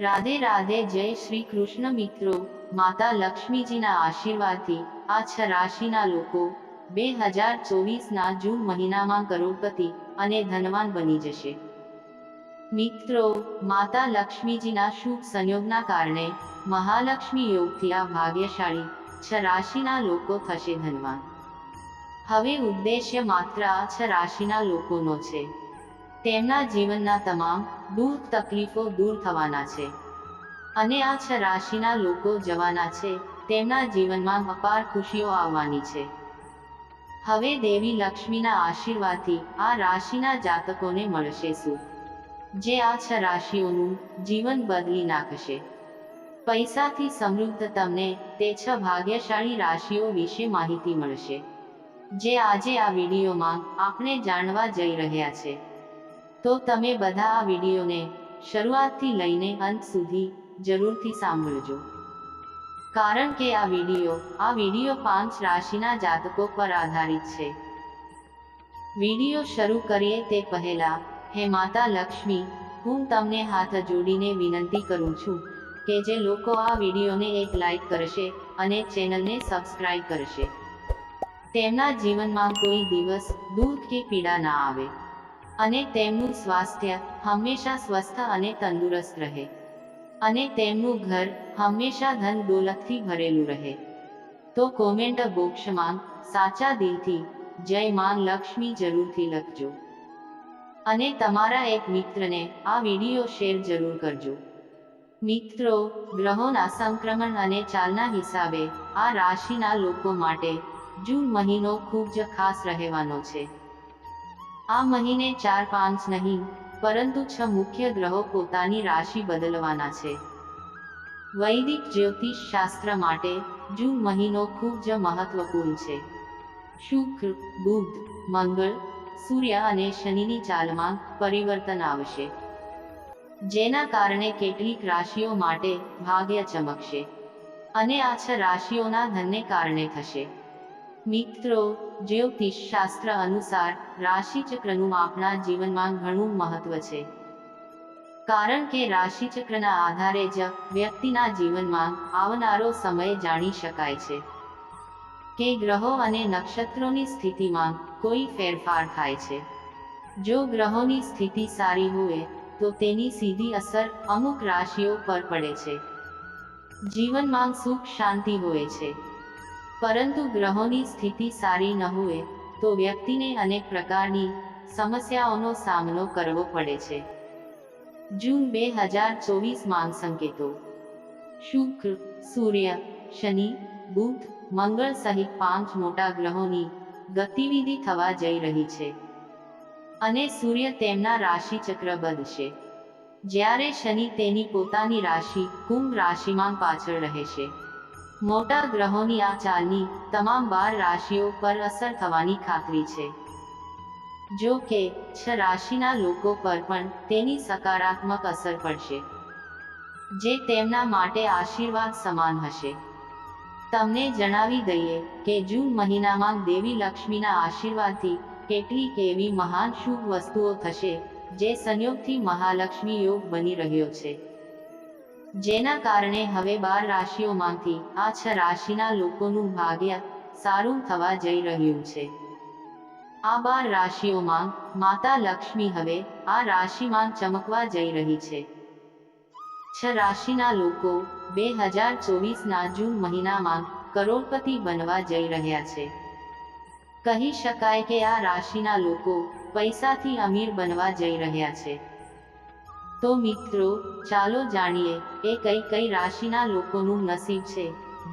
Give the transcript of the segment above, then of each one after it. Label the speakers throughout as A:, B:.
A: રાધે રાધે જય શ્રી કૃષ્ણ મિત્રો. માતા લક્ષ્મીજીના આશીર્વાદથી આ છ રાશિના લોકો બે હજાર ચોવીસના જૂન મહિનામાં કરોડપતિ અને ધનવાન બની જશે. મિત્રો, માતા લક્ષ્મીજીના શુભ સંયોગના કારણે મહાલક્ષ્મી યોગથી આ ભાગ્યશાળી છ રાશિના લોકો થશે ધનવાન. હવે ઉદ્દેશ્ય માત્ર આ છ રાશિના લોકોનો છે. તેમના જીવનના તમામ દુઃખ તકલીફો દૂર થવાના છે. અને આ છ રાશિના લોકો જવાના છે, તેમના જીવનમાં અપાર ખુશીઓ આવવાની છે. હવે દેવી લક્ષ્મીના આશીર્વાદથી આ રાશિના જાતકોને મળશે શું? જે આ છ રાશિઓનું જીવન બદલી નાખશે. પૈસાથી સમૃદ્ધ તમને તે છ ભાગ્યશાળી રાશિઓ વિશે માહિતી મળશે. જે આજે આ વિડીયોમાં આપણે જાણવા જઈ રહ્યા છે. તો તમે બધા આ વિડીયોને શરૂઆતથી લઈને અંત સુધી જરૂરથી સાંભળજો. કારણ કે આ વીડિયો આ વીડિયો પાંચ રાશિના જાતકો પર આધારિત છે. વીડિયો શરૂ કરીએ તે પહેલા, હે માતા લક્ષ્મી, હું તમને હાથ જોડીને વિનંતી કરું છું કે જે લોકો આ વિડીયોને એક લાઈક કરશે અને ચેનલને સબસ્ક્રાઇબ કરશે. તેમના જીવનમાં કોઈ દિવસ દુઃખ કે પીડા ના આવે. અને તેમનું સ્વાસ્થ્ય હંમેશા સ્વસ્થ અને તંદુરસ્ત રહે. અને તેમનું ઘર હંમેશા ધન દોલતથી ભરેલું રહે. તો કોમેન્ટ બોક્ષમાં સાચા દિલથી જય માં લક્ષ્મી જરૂરથી લખજો. અને તમારા એક મિત્રને આ વીડિયો શેર જરૂર કરજો. મિત્રો ગ્રહોના સંક્રમણ અને ચાલના હિસાબે આ રાશિના લોકો માટે જૂન મહિનો ખૂબ જ ખાસ રહેવાનો છે. આ મહિને ચાર પાંચ નહીં, પરંતુ છ મુખ્ય ગ્રહો પોતાની રાશિ બદલવાના છે. વૈદિક જ્યોતિષ શાસ્ત્ર માટે જૂન મહિનો ખૂબ જ મહત્વપૂર્ણ છે. શુક્ર, બુધ, મંગળ, સૂર્ય અને શનિની ચાલમાં પરિવર્તન આવશે. જેના કારણે કેટલીક રાશિઓ માટે ભાગ્ય ચમકશે. અને આ છ રાશિઓના ધનને કારણે થશે. મિત્રો જ્યોતિષ શાસ્ત્ર અનુસાર રાશિચક્રનું આપણા જીવનમાં ઘણું મહત્વ છે. કારણ કે રાશિચક્રના આધારે જ વ્યક્તિના જીવનમાં આવનારો સમય જાણી શકાય છે. કે ગ્રહો અને નક્ષત્રોની સ્થિતિમાં કોઈ ફેરફાર થાય છે. જો ગ્રહોની સ્થિતિ સારી હોય, તો તેની સીધી અસર અમુક રાશિઓ પર પડે છે. જીવનમાં સુખ શાંતિ હોય છે. પરંતુ ગ્રહોની સ્થિતિ સારી ન હોય, તો વ્યક્તિને અનેક પ્રકારની સમસ્યાઓનો સામનો કરવો પડે છે. જૂન બે હજાર ચોવીસ માંગ સંકેતો. શુક્ર, સૂર્ય, શનિ, બુધ, મંગળ સહિત પાંચ મોટા ગ્રહોની ગતિવિધિ થવા જઈ રહી છે. અને સૂર્ય તેમના રાશિ ચક્ર બદશે જ્યારે શનિ તેની પોતાની રાશિ, કુંભ રાશિમાં પાછળ રહેશે. મોટા ગ્રહોની આ ચાલની તમામ બાર રાશિઓ પર અસર થવાની ખાતરી છે. જો કે, છ રાશિના લોકો પર પણ તેની સકારાત્મક અસર પડશે. જે તેમના માટે આશીર્વાદ સમાન હશે. તમને જણાવી દઈએ કે જૂન મહિનામાં દેવી લક્ષ્મીના આશીર્વાદથી કેટલીક એવી મહાન શુભ વસ્તુઓ થશે, જે સંયોગથી મહાલક્ષ્મી યોગ બની રહ્યો છે. જેના કારણે હવે બાર રાશિઓમાંથી આ છ રાશિના લોકોનું ભાગ્ય સારું થવા જઈ રહ્યું છે. આ બાર રાશિઓમાં માતા લક્ષ્મી હવે આ રાશિમાં ચમકવા જઈ રહી છે. છ રાશિના લોકો બે હજાર ચોવીસના જૂન મહિનામાં કરોડપતિ બનવા જઈ રહ્યા છે. કહી શકાય કે આ રાશિના લોકો પૈસાથી અમીર બનવા જઈ રહ્યા છે. તો મિત્રો, ચાલો જાણીએ એ કઈ કઈ રાશિના લોકોનું નસીબ છે,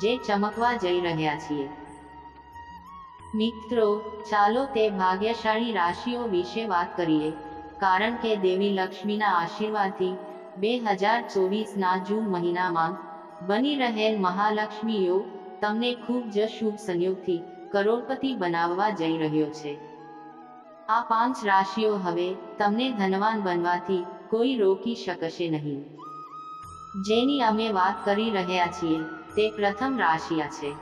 A: જે ચમકવા જઈ રહ્યા છીએ. મિત્રો, ચાલો તે ભાગ્યશાળી રાશિઓ વિશે વાત કરીએ, કારણ કે દેવી લક્ષ્મીના આશીર્વાદથી બે હજાર ચોવીસના જૂન મહિનામાં બની રહેલ મહાલક્ષ્મી યોગ તમને ખૂબ જ શુભ સંયોગથી કરોડપતિ બનાવવા જઈ રહ્યો છે. આ પાંચ રાશિઓ હવે તમને ધનવાન બનવાથી કોઈ રોકી શકશે નહીં. જેની અમે વાત કરી રહ્યા છીએ, તે પ્રથમ રાશિયા છે.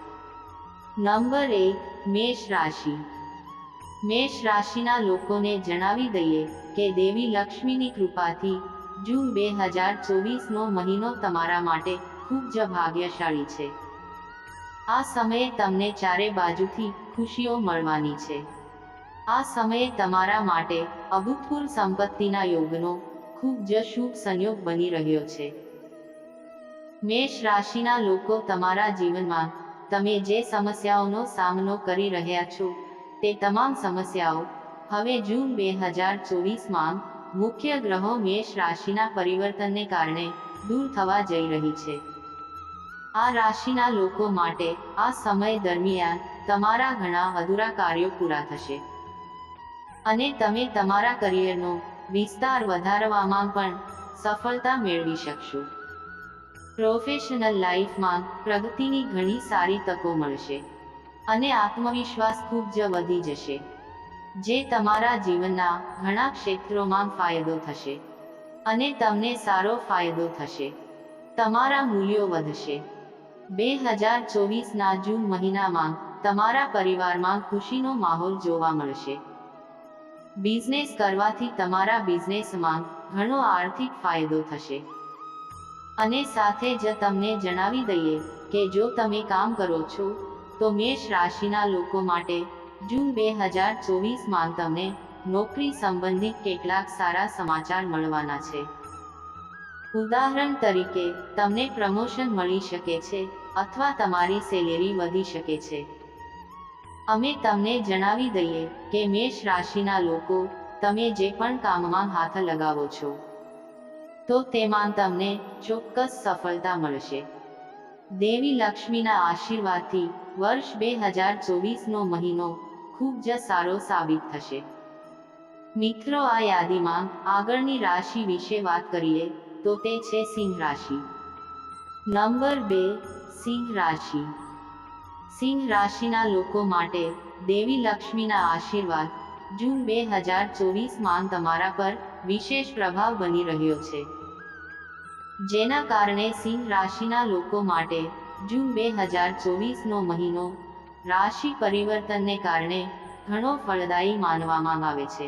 A: નંબર એક, મેષ રાશિ. મેષ રાશિના લોકોને જણાવી દઈએ કે દેવી લક્ષ્મીની કૃપાથી જૂન બે હજાર ચોવીસનો મહિનો તમારા માટે ખૂબ જ ભાગ્યશાળી છે. આ સમયે તમને ચારે બાજુથી ખુશીઓ મળવાની છે. આ સમયે તમારા માટે અભૂતપૂર્વ સંપત્તિના યોગનો ખૂબ જ શુભ સંયોગ બની રહ્યો છે. મેષ રાશિના લોકો તમારા જીવનમાં, તમે જે સમસ્યાઓનો સામનો કરી રહ્યા છો, તે તમામ સમસ્યાઓ, હવે જૂન બે હજાર ચોવીસમાં, મુખ્ય ગ્રહો મેષ રાશિના પરિવર્તનને કારણે, દૂર થવા જઈ રહી છે. આ રાશિના લોકો માટે, આ સમય દરમિયાન, તમારા ઘણા અધૂરા કાર્યો પૂરા થશે. અને તમે તમારા કરિયરનો વિસ્તાર વધારવામાં પણ સફળતા મેળવી શકશો. પ્રોફેશનલ લાઈફમાં પ્રગતિની ઘણી સારી તકો મળશે અને આત્મવિશ્વાસ ખૂબ જ વધી જશે, જે તમારા જીવનના ઘણા ક્ષેત્રોમાં ફાયદો થશે અને તમને સારો ફાયદો થશે. તમારા મૂલ્યો વધશે. બે હજાર ચોવીસના જૂન મહિનામાં તમારા પરિવારમાં ખુશીનો માહોલ જોવા મળશે. બિઝનેસ કરવાથી તમારા બિઝનેસમાં ઘણો આર્થિક ફાયદો થશે. અને સાથે જ તમને જણાવી દઈએ કે જો તમે કામ કરો છો, તો મેષ રાશિના લોકો માટે જૂન બે હજાર ચોવીસમાં તમને નોકરી સંબંધિત કેટલાક સારા સમાચાર મળવાના છે. ઉદાહરણ તરીકે, તમને પ્રમોશન મળી શકે છે, અથવા તમારી સેલેરી વધી શકે છે. અમે તમને જણાવી દઈએ કે મેષ રાશિના લોકો, તમે જે પણ કામમાં હાથ લગાવો છો, તો તેમાં તમને ચોક્કસ સફળતા મળશે. દેવી લક્ષ્મીના આશીર્વાદથી વર્ષ બે હજાર ચોવીસનો મહિનો ખૂબ જ સારો સાબિત થશે. મિત્રો, આ યાદીમાં આગળની રાશિ વિશે વાત કરીએ, તો તે છે સિંહ રાશિ. નંબર બે, સિંહ રાશિ. સિંહ રાશિના લોકો માટે દેવી લક્ષ્મીના આશીર્વાદ. જૂન બે હજાર ચોવીસમાં તમારા પર વિશેષ પ્રભાવ બની રહ્યો છે. જેના કારણે સિંહ રાશિના લોકો માટે જૂન બે હજાર ચોવીસનો મહિનો રાશિ પરિવર્તનને કારણે ઘણો ફળદાયી માનવામાં આવે છે.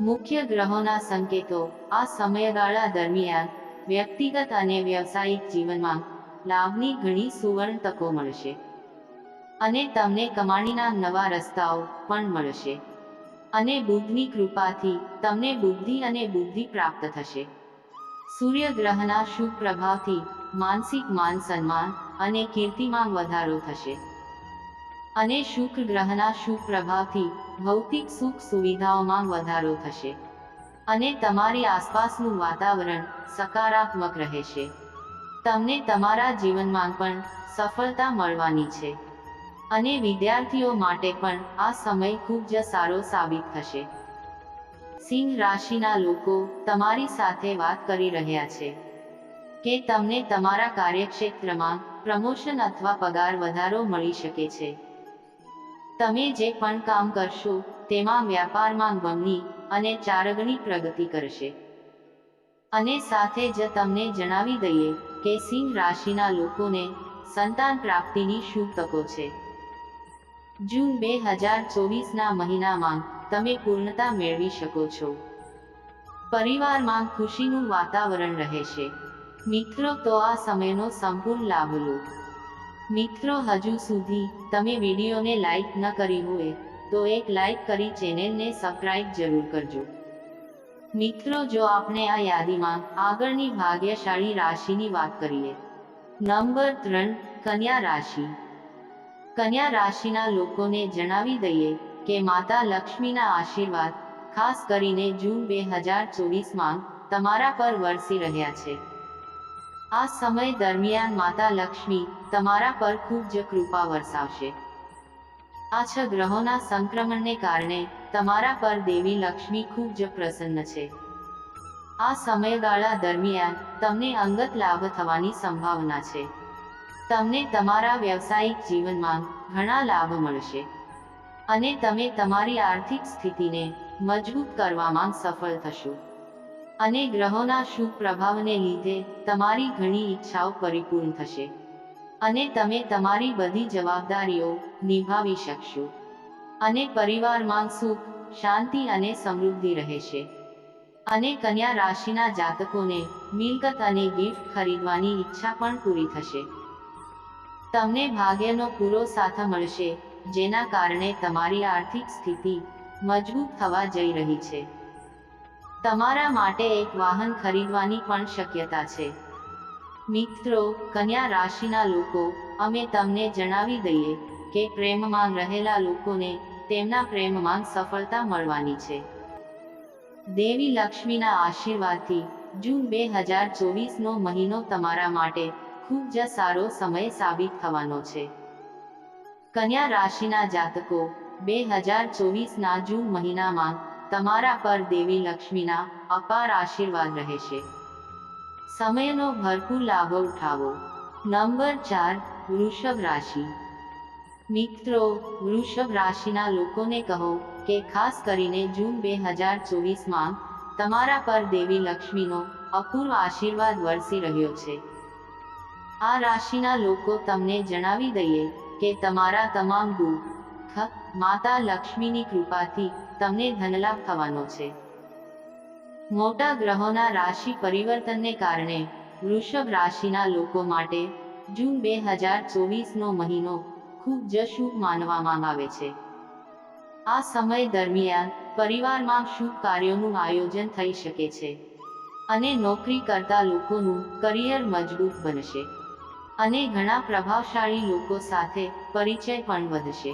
A: મુખ્ય ગ્રહોના સંકેતો આ સમયગાળા દરમિયાન વ્યક્તિગત અને વ્યવસાયિક જીવનમાં લાભની ઘણી સુવર્ણ તકો મળશે. અને તમને કમાણીના નવા રસ્તાઓ પણ મળશે. અને બુદ્ધની કૃપાથી તમને બુદ્ધિ અને બુદ્ધિ પ્રાપ્ત થશે. સૂર્ય ગ્રહના શુભ પ્રભાવથી માનસિક માન સન્માન અને કીર્તિમાં વધારો થશે. અને શુક્ર ગ્રહના શુભ પ્રભાવથી ભૌતિક સુખ સુવિધાઓમાં વધારો થશે. અને તમારી આસપાસનું વાતાવરણ સકારાત્મક રહેશે. તમને તમારા જીવનમાં પણ સફળતા મળવાની છે. અને વિદ્યાર્થીઓ માટે પણ આ સમય ખૂબ જ સારો સાબિત થશે. સિંહ રાશિના લોકો તમારી સાથે વાત કરી રહ્યા છે કે તમને તમારા કાર્યક્ષેત્રમાં પ્રમોશન અથવા પગાર વધારો મળી શકે છે. તમે જે પણ કામ કરશો તેમાં વ્યાપારમાં બમણી અને ચારગણી પ્રગતિ કરશે. અને સાથે જ તમને જણાવી દઈએ કે સિંહ રાશિના લોકોને સંતાન પ્રાપ્તિની શુભ તકો છે. જૂન બે હજાર ચોવીસના મહિનામાં તમે પૂર્ણતા મેળવી શકો છો. પરિવારમાં ખુશીનું વાતાવરણ રહેશે. મિત્રો, તો આ સમયનો સંપૂર્ણ લાભ લો. મિત્રો, હજુ સુધી તમે વિડીયોને લાઈક ન કરી હોય તો એક લાઈક કરી ચેનલને સબસ્ક્રાઇબ જરૂર કરજો. મિત્રો, જો આપણે આ યાદીમાં આગળની ભાગ્યશાળી રાશિની વાત કરીએ, નંબર ત્રણ, કન્યા રાશિ. કન્યા રાશિના લોકોને જણાવી દઈએ કે માતા લક્ષ્મીના આશીર્વાદ, ખાસ કરીને જૂન બે હજાર ચોવીસમાં તમારા પર વરસી રહ્યા છે. આ સમય દરમિયાન માતા લક્ષ્મી તમારા પર ખૂબ જ કૃપા વરસાવશે. આ છ ગ્રહોના સંક્રમણને કારણે તમારા પર દેવી લક્ષ્મી ખૂબ જ પ્રસન્ન છે. આ સમયગાળા દરમિયાન તમને અંગત લાભ થવાની સંભાવના છે. તમને તમારા વ્યવસાયિક જીવનમાં ઘણા લાભ મળશે. અને તમે તમારી આર્થિક સ્થિતિને મજબૂત કરવામાં સફળ થશો. અને ગ્રહોના શુભ પ્રભાવને લીધે તમારી ઘણી ઈચ્છાઓ પરિપૂર્ણ થશે. અને તમે તમારી બધી જવાબદારીઓ નિભાવી શકશો. અને પરિવારમાં સુખ, શાંતિ અને સમૃદ્ધિ રહેશે અને કન્યા રાશિના જાતકોને મિલકત અને ગિફ્ટ ખરીદવાની ઈચ્છા પણ પૂરી થશે. તમને ભાગ્યનો પૂરો સાથ મળશે, જેના કારણે તમારી આર્થિક સ્થિતિ મજબૂત થવા જઈ રહી છે. તમારા માટે એક વાહન ખરીદવાની પણ શક્યતા છે. મિત્રો, કન્યા રાશિના લોકો, અમે તમને જણાવી દઈએ કે પ્રેમમાં રહેલા લોકોને તેમના પ્રેમમાં સફળતા મળવાની છે. દેવી લક્ષ્મીના આશીર્વાદથી જૂન બે હજાર ચોવીસનો મહિનો તમારા માટે ખૂબ જ સારો સમય સાબિત થવાનો છે. કન્યા રાશિના જાતકો, બે હજાર ચોવીસના જૂન મહિનામાં તમારા પર દેવી લક્ષ્મીના અપાર આશીર્વાદ રહેશે. સમયનો ભરપૂર લાભ ઉઠાવો. નંબર ચાર, વૃષભ રાશિ. મિત્રો, વૃષભ રાશિના લોકોને કહો કે ખાસ કરીને જૂન બે હજાર ચોવીસમાં તમારા પર દેવી લક્ષ્મીનો અપૂર્વ આશીર્વાદ વરસી રહ્યો છે. આ રાશિના લોકો તમને જણાવી દઈએ કે તમારા તમામ દુઃખ, માતા લક્ષ્મીની કૃપાથી તમને ધનલાભ થવાનો છે. મોટા ગ્રહોના રાશિ પરિવર્તનને કારણે વૃષભ રાશિના લોકો માટે જૂન બે હજાર ચોવીસનો મહિનો ખૂબ જ શુભ માનવામાં આવે છે. આ સમય દરમિયાન પરિવારમાં શુભ કાર્યોનું આયોજન થઈ શકે છે અને નોકરી કરતા લોકોનું કરિયર મજબૂત બનશે અને ઘણા પ્રભાવશાળી લોકો સાથે પરિચય પણ વધશે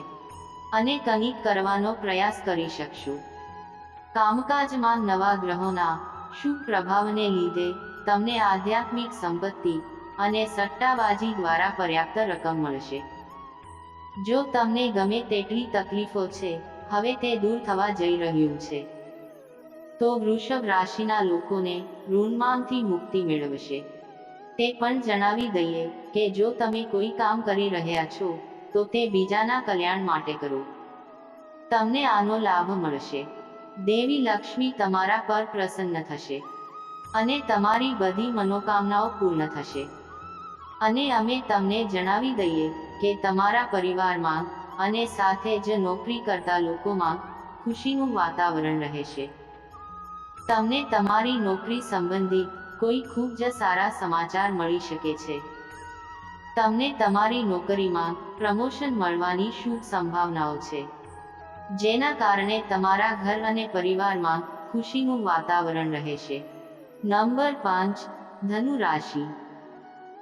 A: અને કંઈક કરવાનો પ્રયાસ કરી શકશું. કામકાજમાં નવા ગ્રહોના શુભ પ્રભાવને લીધે તમને આધ્યાત્મિક સંપત્તિ અને સટ્ટાબાજી દ્વારા પર્યાપ્ત રકમ મળશે. જો તમને ગમે તેટલી તકલીફો છે, હવે તે દૂર થવા જઈ રહ્યું છે. તો વૃષભ રાશિના લોકોને ઋણમાંથી મુક્તિ મેળવશે. તે પણ જણાવી દઈએ કે જો તમે કોઈ કામ કરી રહ્યા છો, તો તે બીજાના કલ્યાણ માટે કરો. તમને આનો લાભ મળશે. દેવી લક્ષ્મી તમારા પર પ્રસન્ન થશે. અને તમારી બધી મનોકામનાઓ પૂર્ણ થશે. અને અમે તમને જણાવી દઈએ કે તમારા પરિવારમાં અને સાથે જ નોકરી કરતા લોકોમાં ખુશીનું વાતાવરણ રહેશે. તમને તમારી નોકરી સંબંધિત કોઈ ખૂબ જ સારા સમાચાર મળી શકે છે. તમને તમારી નોકરીમાં પ્રમોશન મળવાની શુભ સંભાવનાઓ છે. જેના કારણે તમારા ઘર અને પરિવારમાં ખુશીનું વાતાવરણ રહેશે. નંબર પાંચ ધનુ રાશિ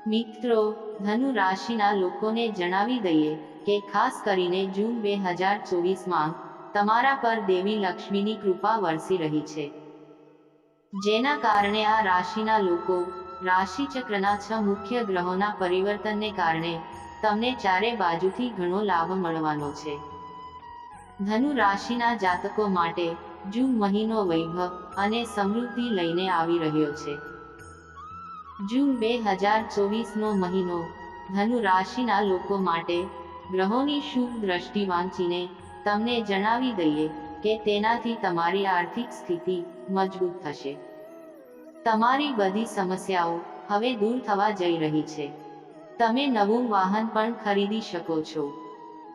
A: મિત્રો ધનુ રાશિના લોકોને જણાવી દઈએ કે ખાસ કરીને જૂન બે હજાર ચોવીસમાં તમારા પર દેવી લક્ષ્મીની કૃપા વરસી રહી છે. જેના કારણે આ રાશિના લોકો રાશિચક્રના છ મુખ્ય ગ્રહોના પરિવર્તનને કારણે તમને ચારે બાજુથી ઘણો લાભ મળવાનો છે. ધનુ રાશિના જાતકો માટે જૂન મહિનો વૈભવ અને સમૃદ્ધિ લઈને આવી રહ્યો છે. જૂન બે હજાર ચોવીસનો મહિનો. ધનુ રાશિના લોકો માટે ગ્રહોની શુભ દ્રષ્ટિ વાંચીને તમને જણાવી દઈએ કે તેનાથી તમારી આર્થિક સ્થિતિ મજબૂત થશે. તમારી બધી સમસ્યાઓ હવે દૂર થવા જઈ રહી છે. તમે નવું વાહન પણ ખરીદી શકો છો.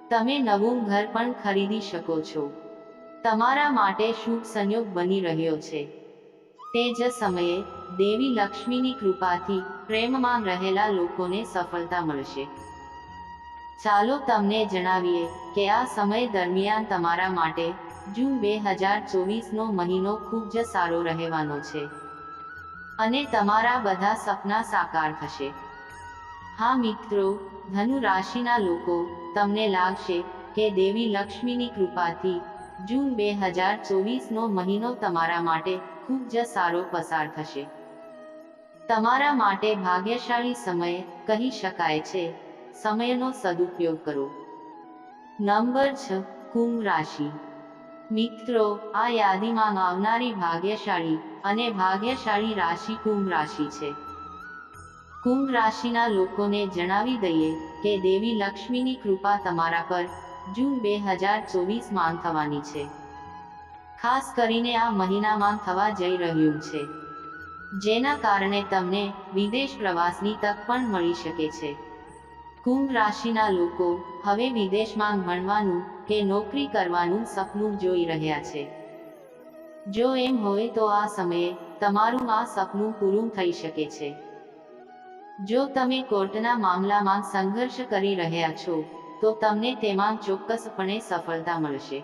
A: તમે નવું ઘર પણ ખરીદી શકો છો. તમારા માટે શુભ સંયોગ બની રહ્યો છે. તે જ સમયે દેવી લક્ષ્મીની કૃપાથી પ્રેમમાં રહેલા લોકોને સફળતા મળશે. ચાલો તમને જણાવીએ કે આ સમય દરમિયાન તમારા માટે જૂન બે હજાર ચોવીસનો મહિનો ખૂબ જ સારો રહેવાનો છે. અને તમારા બધા સપના સાકાર થશે. હા મિત્રો ધનુ રાશિના લોકો, તમને લાગશે કે દેવી લક્ષ્મીની કૃપાથી જૂન બે હજાર ચોવીસનો મહિનો તમારા માટે ખૂબ જ સારો પસાર થશે. તમારા માટે ભાગ્યશાળી સમય કહી શકાય છે. સમયનો સદુપયોગ કરો. નંબર છ, કુંભ રાશિ. મિત્રો, આ યાદીમાં આવનારી ભાગ્યશાળી અને ભાગ્યશાળી રાશિ કુંભ રાશિ છે. કુંભ રાશિના લોકોને જણાવી દઈએ કે દેવી લક્ષ્મીની કૃપા તમારા પર જૂન બે હજાર ચોવીસમાં થવાની છે. ખાસ કરીને આ મહિનામાં થવા જઈ રહ્યું છે. જેના કારણે તમને વિદેશ પ્રવાસની તક પણ મળી શકે છે. કુંભ રાશિના લોકો હવે વિદેશમાં ભણવાનું કે નોકરી કરવાનું સપનું જોઈ રહ્યા છે. જો એમ હોય તો આ સમયે તમારું આ સપનું પૂરું થઈ શકે છે. જો તમે કોર્ટના મામલામાં સંઘર્ષ કરી રહ્યા છો, તો તમને તેમાં ચોક્કસપણે સફળતા મળશે.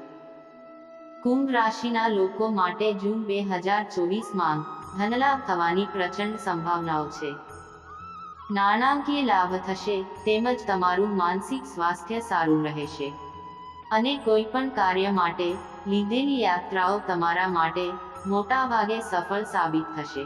A: કુંભ રાશિના લોકો માટે જૂન બે હજાર ચોવીસમાં ધનલાભ થવાની પ્રચંડ સંભાવનાઓ છે. નાણાકીય લાભ થશે તેમજ તમારું માનસિક સ્વાસ્થ્ય સારું રહેશે. અને કોઈ પણ કાર્ય માટે લીધેલી યાત્રાઓ તમારા માટે મોટાભાગે સફળ સાબિત થશે.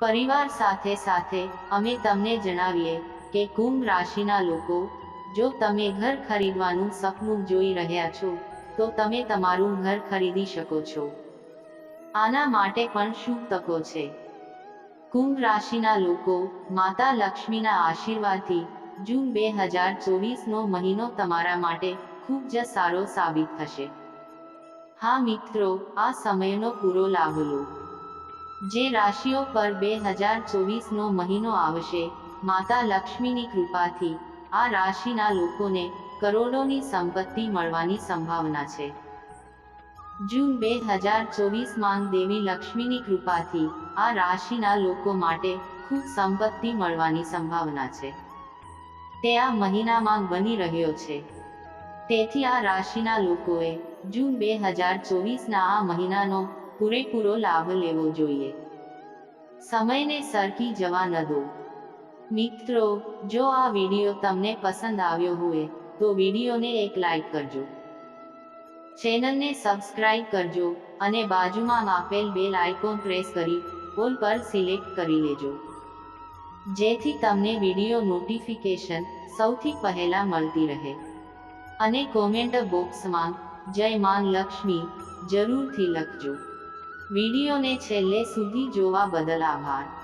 A: પરિવાર સાથે સાથે અમે તમને જણાવીએ કે કુંભ રાશિના લોકો, જો તમે ઘર ખરીદવાનું સપનું જોઈ રહ્યા છો, તો તમે તમારું ઘર ખરીદી શકો છો. આના માટે પણ શુભ તકો છે? કુંભ રાશિના લોકો, માતા લક્ષ્મીના આશીર્વાદથી, જૂન બે હજાર ચોવીસનો મહિનો તમારા માટે ખૂબ જ સારો સાબિત થશે. હા મિત્રો, આ સમયનો પૂરો લાભ લો. જે રાશિઓ પર બે હજાર ચોવીસનો મહિનો આવશે, માતા લક્ષ્મીની કૃપાથી, આ રાશિના લોકોને કરોડોની સંપત્તિ મળવાની સંભાવના છે. જૂન બે હજાર ચોવીસમાં દેવી લક્ષ્મીની કૃપાથી આ રાશિના લોકો માટે ખૂબ સંપત્તિ મળવાની સંભાવના છે. તે આ મહિનામાં બની રહ્યો છે. તેથી આ રાશિના લોકોએ જૂન બે હજાર ચોવીસના આ મહિનાનો પૂરેપૂરો લાભ લેવો જોઈએ. સમયને સરકી જવા ન દો. મિત્રો, જો આ વીડિયો તમને પસંદ આવ્યો હોય, તો વિડીયોને એક લાઈક કરજો. ચેનલને સબસ્ક્રાઇબ કરજો અને બાજુમાં આપેલ બેલ આઇકોન પ્રેસ કરી ઓલ પર સિલેક્ટ કરી લેજો. જેથી તમને વીડિયો નોટિફિકેશન સૌથી પહેલા મળતી રહે. અને કોમેન્ટ બોક્સમાં, જય માન લક્ષ્મી, જરૂરથી લખજો. વિડીયોને છેલ્લે સુધી જોવા બદલ આભાર.